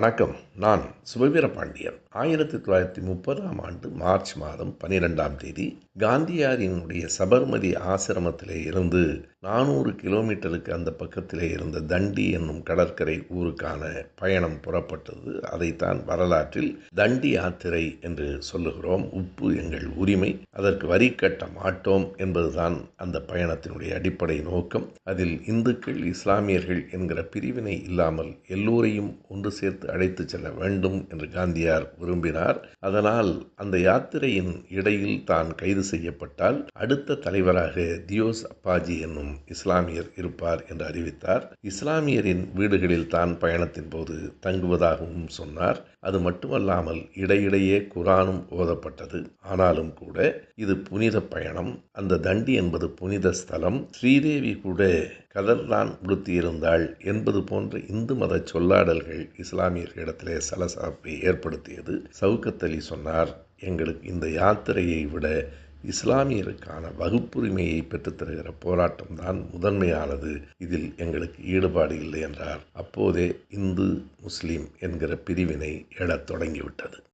வணக்கம். நான் சுபவீரபாண்டியன். ஆயிரத்தி தொள்ளாயிரத்தி முப்பதாம் ஆண்டு மார்ச் மாதம் பனிரெண்டாம் தேதி காந்தியாரினுடைய சபர்மதி ஆசிரமத்திலே இருந்து நானூறு கிலோமீட்டருக்கு அந்த பக்கத்திலே இருந்த தண்டி என்னும் கடற்கரை ஊருக்கான பயணம் புறப்பட்டது. அதைத்தான் வரலாற்றில் தண்டி யாத்திரை என்று சொல்லுகிறோம். உப்பு எங்கள் உரிமை. அதற்கு வரி கட்ட மாட்டோம் என்பதுதான் அந்த பயணத்தினுடைய அடிப்படை நோக்கம். அதில் இந்துக்கள் இஸ்லாமியர்கள் என்கிற பிரிவினை இல்லாமல் எல்லோரையும் ஒன்று சேர்த்து அழைத்து செல்ல வேண்டும் என்று காந்தியார் விரும்பினார். அதனால் அந்த யாத்திரையின் இடையில் தான் கைது செய்யப்பட்டால் அடுத்த தலைவராக தியோஸ் அப்பாஜி என்னும் இஸ்லாமியர் இருப்பார் என்று அறிவித்தார். இஸ்லாமியரின் வீடுகளில் தான் பயணத்தின் போது தங்குவதாகவும் சொன்னார். அது மட்டுமல்லாமல் இடையிடையே குரானும் ஓதப்பட்டது. ஆனாலும் கூட இது புனித பயணம். அந்த தண்டி என்பது புனித ஸ்தலம். ஸ்ரீதேவி கூட கதர்தான் உடுத்தியிருந்தாள் என்பது போன்ற இந்து மத சொல்லாடல்கள் இஸ்லாமியர்களிடத்திலே சலசலப்பை ஏற்படுத்தியது. சவுக்கத்தலி சொன்னார் எங்களுக்கு இந்த யாத்திரையை விட இஸ்லாமியருக்கான வகுப்புரிமையை பெற்றுத்தருகிற போராட்டம் தான் முதன்மையானது. இதில் எங்களுக்கு ஈடுபாடு இல்லை என்றார். அப்போதே இந்து முஸ்லீம் என்கிற பிரிவினை எழத் தொடங்கிவிட்டது.